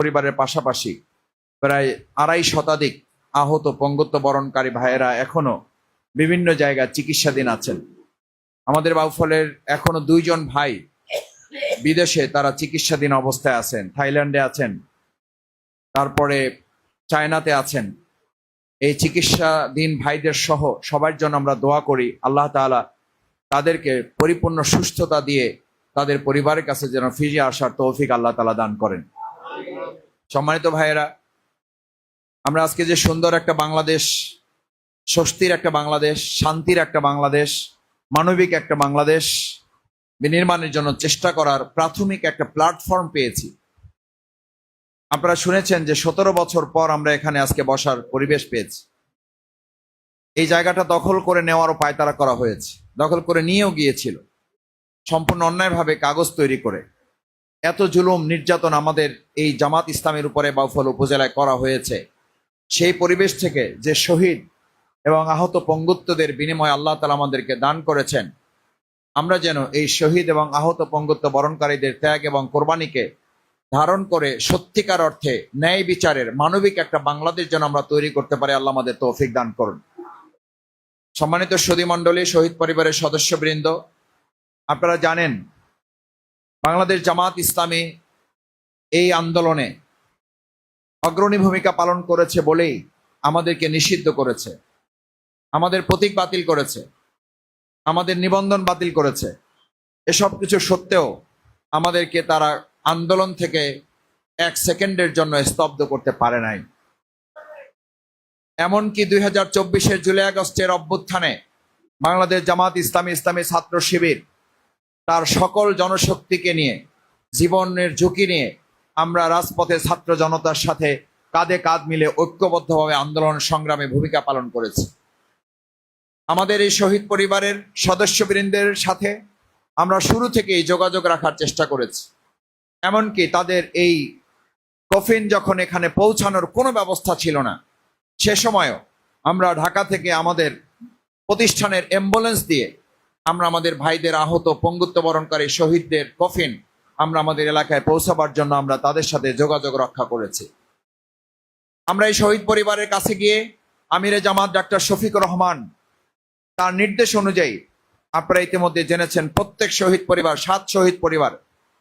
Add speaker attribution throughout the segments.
Speaker 1: পরিবারের পাশাপাশি প্রায় আড়াই শতাধিক আহত পঙ্গত্ব বরণকারী ভাইয়েরা এখনও বিভিন্ন জায়গায় চিকিৎসাধীন আছেন। আমাদের বাউফলের এখনও দুইজন ভাই বিদেশে তারা চিকিৎসাধীন অবস্থায় আছেন, থাইল্যান্ডে আছেন, তারপরে চায়নাতে আছেন। এই চিকিৎসাধীন ভাইদের সহ সবার জন্য আমরা দোয়া করি, আল্লাহ তাআলা তাদেরকে পরিপূর্ণ সুস্থতা দিয়ে তাদের পরিবারের কাছে যেন ফিরে আসার তৌফিক আল্লাহ তালা দান করেন। সম্মানিত ভাইয়েরা, আমরা আজকে যে সুন্দর একটা বাংলাদেশ, স্বস্তির একটা বাংলাদেশ, শান্তির একটা বাংলাদেশ, মানবিক একটা বাংলাদেশ বিনির্মাণের জন্য চেষ্টা করার প্রাথমিক একটা প্ল্যাটফর্ম পেয়েছি। আপনারা শুনেছেন যে সতেরো বছর পর আমরা এখানে আজকে বসার পরিবেশ পেয়েছি। এই জায়গাটা দখল করে নেওয়ারও পায়তারা করা হয়েছে, দখল করে নিয়েও গিয়েছিল। সম্পূর্ণ অন্যায়ভাবে কাগজ তৈরি করে। এত জুলুম নির্যাতন আমাদের এই জামাত ইসলামের উপরে বাউফল উপজেলায় করা হয়েছে। সেই পরিবেশ থেকে যে শহীদ এবং আহত পঙ্গুত্বদের বিনিময়ে আল্লাহ তালা আমাদেরকে দান করেছেন, আমরা যেন এই শহীদ এবং আহত পঙ্গুত্ব বরণকারীদের ত্যাগ এবং কোরবানিকে ধারণ করে সত্যিকার অর্থে ন্যায় বিচারের মানবিক একটা বাংলাদেশ যেন আমরা তৈরি করতে পারি, আল্লাহ আমাদের তৌফিক দান করুন। সম্মানিত সদী মণ্ডলী, শহীদ পরিবারের সদস্যবৃন্দ, আপনারা জানেন বাংলাদেশ জামাত ইসলামী এই আন্দোলনে অগ্রণী ভূমিকা পালন করেছে বলেই আমাদেরকে নিষিদ্ধ করেছে। আমাদের প্রতীক বাতিল করেছে। আমাদের নিবন্ধন বাতিল করেছে। এসব কিছু সত্ত্বেও আমাদেরকে তারা আন্দোলন থেকে এক সেকেন্ডের জন্য স্তব্ধ করতে পারে নাই। এমনকি দুই হাজার চব্বিশের জুলাই আগস্টের অভ্যুত্থানে বাংলাদেশ জামাত ইসলামী ইসলামী ছাত্র শিবির তার সকল জনশক্তিকে নিয়ে, জীবনের ঝুঁকি নিয়ে আমরা রাজপথে ছাত্র জনতার সাথে কাঁধে কাঁধ মিলে ঐক্যবদ্ধভাবে আন্দোলন সংগ্রামে ভূমিকা পালন করেছি। আমাদের এই শহীদ পরিবারের সদস্যবৃন্দের সাথে আমরা শুরু থেকেই যোগাযোগ রাখার চেষ্টা করেছি। এমনকি তাদের এই কফিন যখন এখানে পৌঁছানোর কোনো ব্যবস্থা ছিল না, সে সময়ও আমরা ঢাকা থেকে আমাদের প্রতিষ্ঠানের অ্যাম্বুলেন্স দিয়ে আমরা আমাদের ভাইদের আহত, পঙ্গুত্ব বরণকারী শহীদদের কফিন আমরা আমাদের এলাকায় পৌঁছাবার জন্য আমরা তাদের সাথে যোগাযোগ রক্ষা করেছি। আমরা এই শহীদ পরিবারের কাছে গিয়ে আমিরে জামাত ডাক্তার শফিক রহমান তার নির্দেশ অনুযায়ী আপনারা ইতিমধ্যে জেনেছেন প্রত্যেক শহীদ পরিবার, সাত শহীদ পরিবার,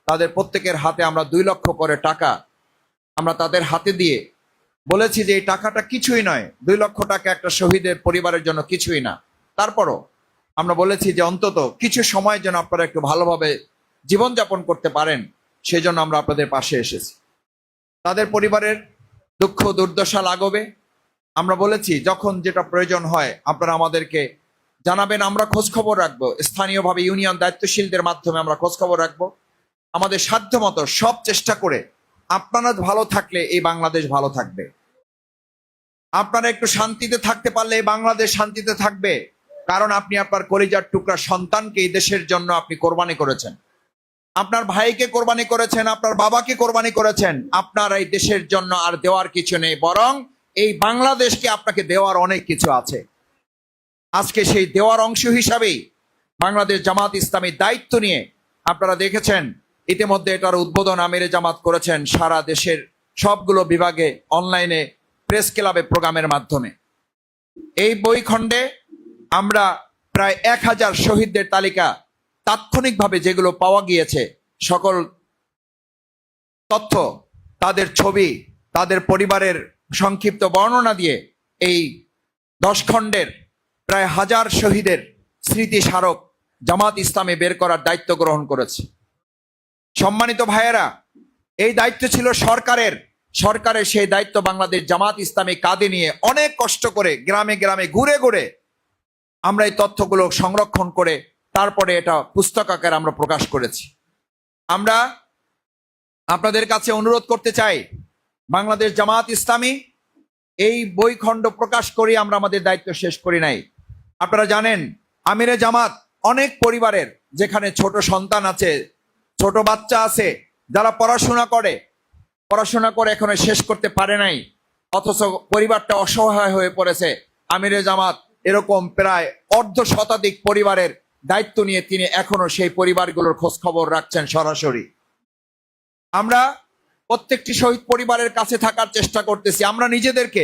Speaker 1: তাদের প্রত্যেকের হাতে আমরা দুই লক্ষ করে টাকা আমরা তাদের হাতে দিয়ে বলেছি যে এই টাকাটা কিছুই নয়, দুই লক্ষ টাকা একটা শহীদের পরিবারের জন্য কিছুই না। তারপরও আমরা বলেছি যে অন্তত কিছু সময় যেন আপনারা একটু ভালোভাবে জীবনযাপন করতে পারেন সেই জন্য আমরা আপনাদের পাশে এসেছি। তাদের পরিবারের দুঃখ দুর্দশা লাগবে। আমরা বলেছি, যখন যেটা প্রয়োজন হয়, আপনারা আমাদেরকে জানাবেন, আমরা খোঁজ খবর রাখব। স্থানীয়ভাবে ইউনিয়ন দায়িত্বশীলদের মাধ্যমে আমরা খোঁজ খবর রাখব। আমাদের সাধ্য মতো সব চেষ্টা করে আপনারা ভালো থাকলে এই বাংলাদেশ ভালো থাকবে। আপনারা একটু শান্তিতে থাকতে পারলে এই বাংলাদেশ শান্তিতে থাকবে। কারণ আপনি আপনার কলিজার টুকরা সন্তানকে এই দেশের জন্য আপনি কোরবানি করেছেন। আপনার ভাইকে কোরবানি করেছেন, আপনার বাবাকে কোরবানি করেছেন, আপনার এই দেশের জন্য আর দেওয়ার কিছু নেই, বরং এই বাংলাদেশকে আপনাকে দেওয়ার অনেক কিছু আছে। আজকে সেই দেওয়ার অংশ হিসাবেই বাংলাদেশ জামাত ইসলামী দায়িত্ব নিয়ে আপনারা দেখেছেন, ইতিমধ্যে এটার উদ্বোধন আমিরে জামাত করেছেন সারা দেশের সবগুলো বিভাগে, অনলাইনে, প্রেস ক্লাবে, প্রোগ্রামের মাধ্যমে। এই বই খণ্ডে আমরা প্রায় এক হাজার শহীদদের তালিকা তাৎক্ষণিকভাবে যেগুলো পাওয়া গিয়েছে, সকল তথ্য, তাদের ছবি, তাদের পরিবারের সংক্ষিপ্ত বর্ণনা দিয়ে এই দশ খণ্ডের প্রায় হাজার শহীদের স্মৃতি স্মারক জামাত ইসলামে বের করার দায়িত্ব গ্রহণ করেছে। সম্মানিত ভাইয়েরা, এই দায়িত্ব ছিল সরকারের। সরকারের সেই দায়িত্ব বাংলাদেশ জামাত ইসলামী কাঁধে নিয়ে অনেক কষ্ট করে গ্রামে গ্রামে ঘুরে ঘুরে আমরা এই তথ্যগুলো সংরক্ষণ করে তারপরে এটা পুস্তক আকারে আমরা প্রকাশ করেছি। আমরা আপনাদের কাছে অনুরোধ করতে চাই, বাংলাদেশ জামাত ইসলামী এই বই খণ্ড প্রকাশ করে আমরা আমাদের দায়িত্ব শেষ করি নাই। আপনারা জানেন, আমিরে জামাত অনেক পরিবারের যেখানে ছোট সন্তান আছে, ছোট বাচ্চা আছে, যারা পড়াশোনা করে পড়াশোনা করে এখনও শেষ করতে পারে নাই, অথচ পরিবারটা অসহায় হয়ে পড়েছে। আমিরে জামাত এরকম প্রায় অর্ধ শতাধিক পরিবারের দায়িত্ব নিয়ে তিনি এখনও সেই পরিবারগুলোর খোঁজ খবর রাখছেন সরাসরি। আমরা প্রত্যেকটি শহীদ পরিবারের কাছে থাকার চেষ্টা করতেছি। আমরা নিজেদেরকে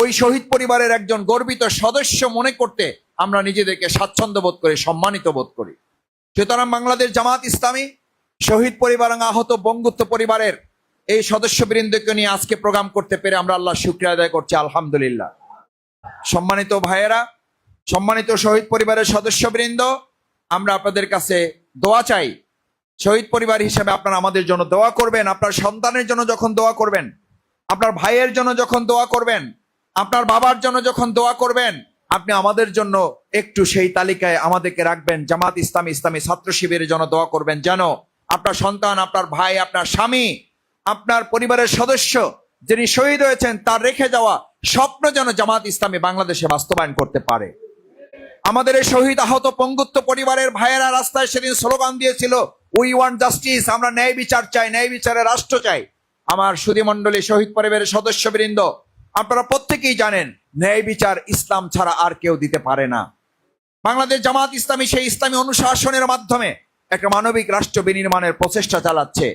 Speaker 1: ওই শহীদ পরিবারের একজন গর্বিত সদস্য মনে করতে আমরা নিজেদেরকে স্বাচ্ছন্দ্য বোধ করি, সম্মানিত বোধ করি। সুতরাং বাংলাদেশ জামাত ইসলামী, শহীদ পরিবার আহত বঙ্গুত্ব পরিবারের এই সদস্যবৃন্দকে নিয়ে আজকে প্রোগ্রাম করতে পেরে আমরা আল্লাহ শুক্রিয়া আদায় করছি, আলহামদুলিল্লাহ। সম্মানিত ভাইয়েরা, সম্মানিত শহীদ পরিবারের সদস্যবৃন্দ, আমরা আপনাদের কাছে দোয়া চাই। শহীদ পরিবার হিসেবে আপনারা আমাদের জন্য দোয়া করবেন, আপনার সন্তানের জন্য যখন দোয়া করবেন, আপনার ভাইয়ের জন্য যখন দোয়া করবেন, আপনার বাবার জন্য যখন দোয়া করবেন, আপনি আমাদের জন্য একটু সেই তালিকায় আমাদেরকে রাখবেন, জামাত ইসলামী ইসলামী ছাত্র শিবিরের জন্য দোয়া করবেন যেন আপনার সন্তান, আপনার ভাই, আপনার স্বামী, আপনার পরিবারের সদস্য যিনি শহীদ হয়েছেন, তার রেখে যাওয়া স্বপ্ন যেন জামাত ইসলামী বাংলাদেশে বাস্তবায়ন করতে পারে। আমাদের এই শহীদ আহত পঙ্গুত্ব পরিবারের ভাইয়েরা রাস্তায় সেদিন স্লোগান দিয়েছিল উই ওয়ান্ট জাস্টিস আমরা ন্যায় বিচার চাই, ন্যায় বিচারে রাষ্ট্র চাই। আমার সুধীমণ্ডলী শহীদ পরিবারের সদস্যবৃন্দ, আপনারা প্রত্যেকেই জানেন, ন্যায় বিচার ইসলাম ছাড়া আর কেউ দিতে পারে না। বাংলাদেশ জামাত ইসলামী সেই ইসলামী অনুশাসনের মাধ্যমে একটা মানবিক রাষ্ট্র বিনির্মাণের প্রচেষ্টা চালাচ্ছে।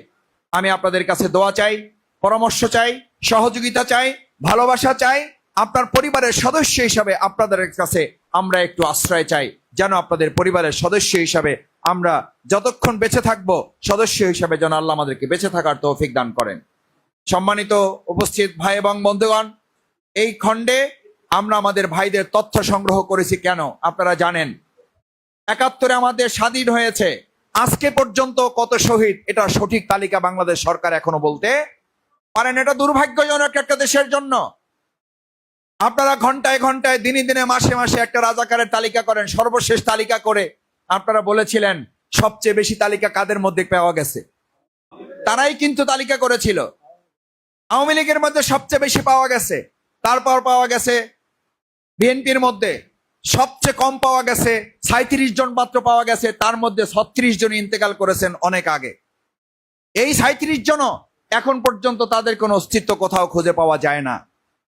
Speaker 1: আমি আপনাদের কাছে দোয়া চাই পরামর্শ চাই, সহযোগিতা চাই, ভালোবাসা চাই। আপনার পরিবারের সদস্য হিসাবে আপনাদের কাছে আমরা একটু আশ্রয় চাই। যেন আপনাদের পরিবারের সদস্য হিসাবে আমরা যতক্ষণ বেঁচে থাকব, সদস্য হিসাবে যেন আল্লাহ আমাদেরকে বেঁচে থাকার তৌফিক দান করেন। সম্মানিত উপস্থিত ভাই এবং বন্ধুগণ, এই খণ্ডে আমরা আমাদের ভাইদের তথ্য সংগ্রহ করেছি কেন? আপনারা জানেন। একাত্তরে আমাদের স্বাধীন হয়েছে। আজকে পর্যন্ত কত শহীদ? এটা সঠিক তালিকা বাংলাদেশ সরকার এখনও বলতে পারেন, এটা দুর্ভাগ্যজনক একটা দেশের জন্য। আপনারা ঘন্টায় ঘন্টায়, দিনে দিনে, মাসে মাসে একটা রাজাকারের তালিকা করেন, সর্বশেষ তালিকা করে আপনারা বলেছিলেন, সবচেয়ে বেশি তালিকা কাদের মধ্যে পাওয়া গেছে? তারাই কিন্তু তালিকা করেছিল। আওয়ামী লীগের মধ্যে সবচেয়ে বেশি পাওয়া গেছে। তারপর পাওয়া গেছে বিএনপির মধ্যে। সবচেয়ে কম পাওয়া গেছে সাঁত্রিশ জন মাত্র পাওয়া গেছে, তার মধ্যে ছত্রিশ জন ইন্তেকাল করেছেন অনেক আগে। এই সাঁত্রিশ জন এখন পর্যন্ত তাদের কোনো অস্তিত্ব কোথাও খুঁজে পাওয়া যায় না।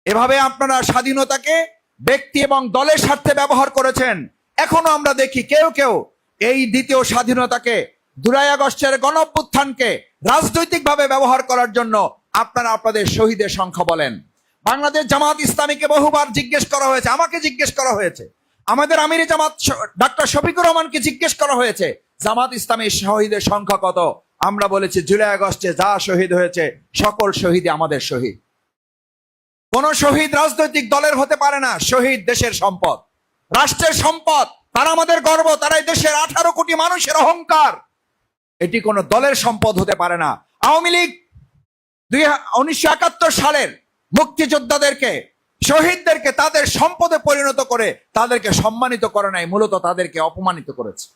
Speaker 1: এভাবে আপনারা স্বাধীনতাকে ব্যক্তি এবং দলের স্বার্থে ব্যবহার করেছেন। এখনও আমরা দেখি কেউ কেউ এই দ্বিতীয় স্বাধীনতাকে দুরাই আগস্টের গণঅভ্যুত্থানকে রাজনৈতিকভাবে ব্যবহার করার জন্য আপনারা আপনাদের শহীদের সংখ্যা বলেন। বাংলাদেশ জামাত ইসলামীকে বহুবার জিজ্ঞেস করা হয়েছে, আমাকে জিজ্ঞেস করা হয়েছে। আমাদের আমির জামাত ডাক্তার শফিকুর রহমানকে জিজ্ঞেস করা হয়েছে, জামাত ইসলামীর শহীদের সংখ্যা কত? আমরা বলেছি, জুলাই আগস্টে যা শহীদ হয়েছে, সকল শহীদই আমাদের শহীদ। কোন শহীদ রাজনৈতিক দলের হতে পারে না, শহীদ দেশের সম্পদ। রাষ্ট্রের সম্পদ, তারা আমাদের গর্ব, তারাই দেশের আঠারো কোটি মানুষের অহংকার। এটি কোনো দলের সম্পদ হতে পারে না। আওয়ামী লীগ দুই উনিশশো একাত্তর সালের মুক্তিযোদ্ধাদেরকে, শহীদদেরকে তাদের সম্পদে পরিণত করে তাদেরকে সম্মানিত করে নাই, মূলত তাদেরকে অপমানিত করেছে।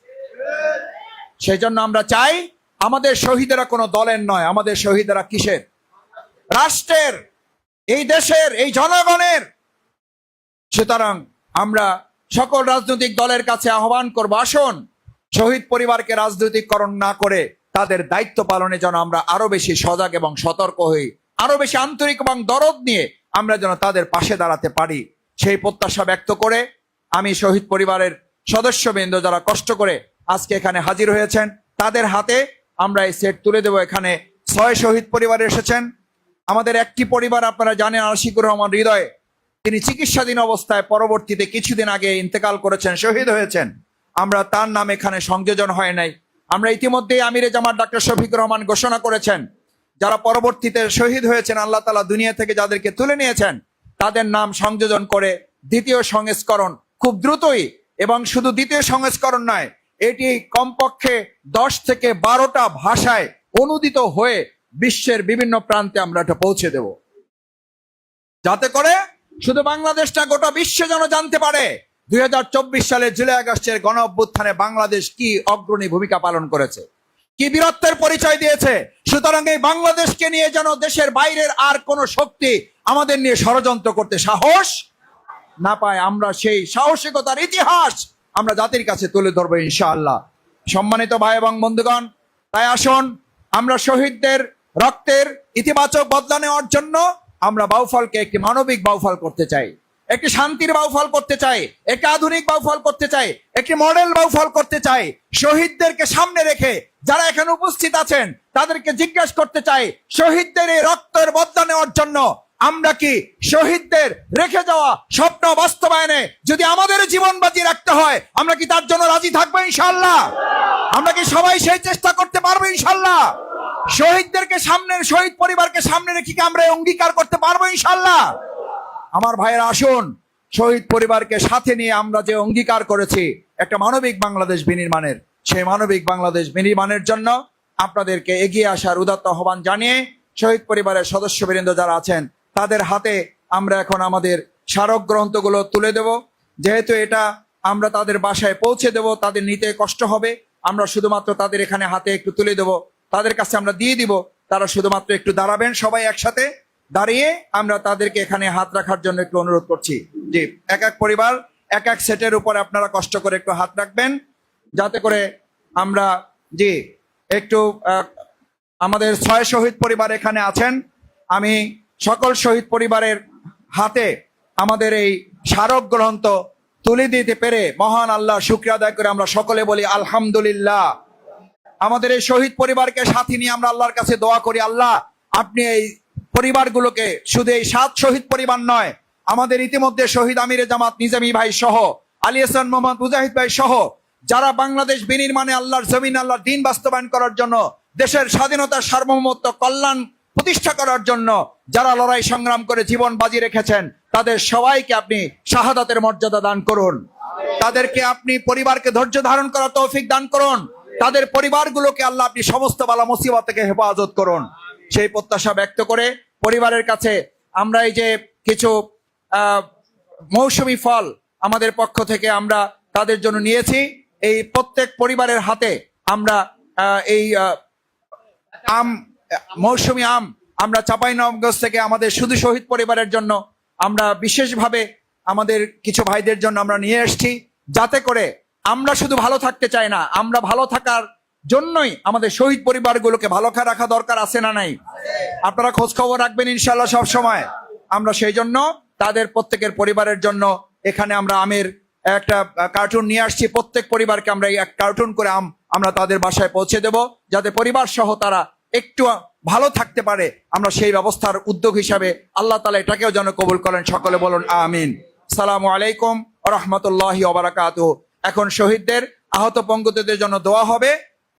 Speaker 1: সেই জন্য আমরা চাই আমাদের শহীদেরা কোনো দলের নয়, আমাদের শহীদেরা কিসের? রাষ্ট্রের, এই দেশের, এই জনগণের। সুতরাং আমরা সকল রাজনৈতিক দলের কাছে আহ্বান করব, আসুন, শহীদ পরিবারকে রাজনৈতিককরণ না করে তাদের দায়িত্ব পালনে যেন আমরা আরও বেশি সজাগ এবং সতর্ক হই, আরও বেশি আন্তরিক এবং দরদ নিয়ে আমরা যেন তাদের পাশে দাঁড়াতে পারি। সেই প্রত্যাশা ব্যক্ত করে আমি শহীদ পরিবারের সদস্যবৃন্দ যারা কষ্ট করে আজকে এখানে হাজির হয়েছেন, তাদের হাতে আমরা এই সেট তুলে দেব। এখানে ছয় শহীদ পরিবার এসেছেন। আমাদের একটি পরিবার আপনারা জানেন, আশিকুর রহমান হৃদয়। তিনি চিকিৎসাধীন অবস্থায় পরবর্তীতে কিছুদিন আগে ইন্তেকাল করেছেন, শহীদ হয়েছেন। আমরা তার নাম এখানে সংযোজন হয় নাই। আমরা ইতিমধ্যেই আমিরে জামাত ডাক্তার শফিকুর রহমান ঘোষণা করেছেন, যারা পরবর্তীতে শহীদ হয়েছেন, আল্লাহ তালা দুনিয়া থেকে যাদেরকে তুলে নিয়েছেন, তাদের নাম সংযোজন করে দ্বিতীয় সংস্করণ খুব দ্রুতই এবং শুধু দ্বিতীয় সংস্করণ নয় এটি কমপক্ষে দশ থেকে বারোটা ভাষায় অনুদিত হয়ে বিশ্বের বিভিন্ন প্রান্তে আমরা এটা পৌঁছে দেব। যাতে করে শুধু বাংলাদেশটা গোটা বিশ্ব যেন জানতে পারে দুই হাজার চব্বিশ সালে জুলাই আগস্টের গণ অভ্যুত্থানে বাংলাদেশ কি অগ্রণী ভূমিকা পালন করেছে, কি বীরত্বের পরিচয় দিয়েছে, সুতরাং এই বাংলাদেশকে নিয়ে যেন দেশের বাইরের আর কোন শক্তি আমাদের নিয়ে ষড়যন্ত্র করতে সাহস না পায়, আমরা সেই সাহসিকতার ইতিহাস আমরা জাতির কাছে তুলে ধরবো ইনশাআল্লাহ। সম্মানিত ভাই এবং বন্ধুগণ, তাই আসুন, আমরা শহীদদের রক্তের ইতিবাচক বদলা নেওয়ার জন্য আমরা বাউফলকে একটি মানবিক বাউফল করতে চাই। একটি শান্তির বাউফল করতে চাই, একটি আধুনিক বাউফল করতে চাই, একটি মডেল বাউফল করতে চাই। শহীদদেরকে সামনে রেখে যারা এখানে উপস্থিত আছেন, তাদেরকে জিজ্ঞেস করতে চাই, শহীদদের এই রক্তের বদলা নেওয়ার জন্য আমরা কি শহীদদের রেখে যাওয়া স্বপ্ন বাস্তবায়নে যদি আমাদের জীবন বাজি রাখতে হয়, আমরা কি তার জন্য রাজি থাকব ইনশাল্লাহ আমরা কি সবাই সেই চেষ্টা করতে পারব ইনশাল্লাহ শহীদদেরকে সামনে, শহীদ পরিবারকে সামনে রেখে কি আমরা অঙ্গীকার করতে পারব ইনশাল্লাহ আমার ভাইয়েরা, আসুন, শহীদ পরিবারকে সাথে নিয়ে আমরা যে অঙ্গীকার করেছি, একটা মানবিক বাংলাদেশ বিনির্মাণের, সেই মানবিক বাংলাদেশ বিনির্মাণের জন্য আপনাদেরকে এগিয়ে আসার উদাত্ত আহ্বান জানিয়ে শহীদ পরিবারের সদস্য সদস্যবৃন্দ যারা আছেন তাদের হাতে আমরা এখন আমাদের স্মারক গ্রন্থগুলো তুলে দেব। যেহেতু এটা আমরা তাদের বাসায় পৌঁছে দেব, তাদের নিতে কষ্ট হবে। আমরা শুধুমাত্র তাদের এখানে হাতে একটু তুলে দেব। তাদের কাছে আমরা দিয়ে দিব। তারা শুধুমাত্র একটু দাঁড়াবেন সবাই একসাথে। দাঁড়িয়ে আমরা তাদেরকে এখানে হাত রাখার জন্য একটু অনুরোধ করছি। জি, এক এক পরিবার, এক এক সেটের উপর আপনারা কষ্ট করে একটু হাত রাখবেন। যাতে করে আমরা, জি, একটু আমাদের ছয় শহীদ পরিবার এখানে আছেন। আমি সকল শহীদ পরিবারের হাতে আমাদের এই স্মারক গ্রন্থ তুলে দিতে পেরে মহান আল্লাহ শুক্রিয়া আদায় করে আমরা সকলে বলি আলহামদুলিল্লাহ। আমাদের এই শহীদ পরিবারকে সাথে নিয়ে আমরা আল্লাহর কাছে দোয়া করি, আল্লাহ আপনি এই পরিবারগুলোকে শুধু এই সাত শহীদ পরিবার নয়, আমাদের ইতিমধ্যে শহীদ আমিরে জামাত নিজামী ভাই সহ, আলী হাসান, মোহাম্মদ মুজাহিদ ভাই সহ, যারা বাংলাদেশ বিনির্মাণে আল্লাহর জমিন, আল্লাহর দিন বাস্তবায়ন করার জন্য দেশের স্বাধীনতা সার্বভৌমত্ব, কল্যাণ প্রতিষ্ঠা করার জন্য যারা লড়াই সংগ্রাম করে জীবন বাজি রেখেছেন, তাদের সবাইকে আপনি শাহাদাতের মর্যাদা দান করুন। তাদেরকে আপনি পরিবারকে ধৈর্য ধারণ করার তৌফিক দান করুন। তাদের পরিবারগুলোকে আল্লাহ আপনি সমস্ত বালা মুসিবত থেকে হেফাজত করুন। সেই প্রত্যাশা ব্যক্ত করে পরিবারের কাছে আমরা এই যে কিছু মৌসুমী ফল আমাদের পক্ষ থেকে আমরা তাদের জন্য নিয়েছি। এই প্রত্যেক পরিবারের হাতে আমরা এই আম মৌসুমী আম আমরা চাপাই নবগঞ্জ থেকে আমাদের শুধু শহীদ পরিবারের জন্য আমরা বিশেষভাবে আমাদের কিছু ভাইদের জন্য আমরা নিয়ে এসেছি, যাতে করে আমরা শুধু ভালো থাকতে চাই না, আমরা ভালো থাকার জন্যই আমাদের শহীদ পরিবারগুলোকে ভালো রাখা দরকার আছে না নাই? আপনারা খোঁজ খবর রাখবেন ইনশাল্লাহ সব সময়। আমরা সেই জন্য তাদের প্রত্যেকের পরিবারের জন্য এখানে আমরা আমের একটা কার্টুন নিয়ে আসছি। প্রত্যেক পরিবারকে আমরা এই এক কার্টুন করে আম আমরা তাদের বাসায় পৌঁছে দেব, যাতে পরিবার সহ তারা একটু ভালো থাকতে পারে, আমরা সেই ব্যবস্থার উদ্যোগ হিসাবে আল্লাহ তালা এটাকেও যেন কবুল করেন। সকলে বলুন, আমিন। সালাম আলাইকুম রহমতুল্লাহ ওবরাকাত এখন শহীদদের, আহত পঙ্গুতদের জন্য দোয়া হবে।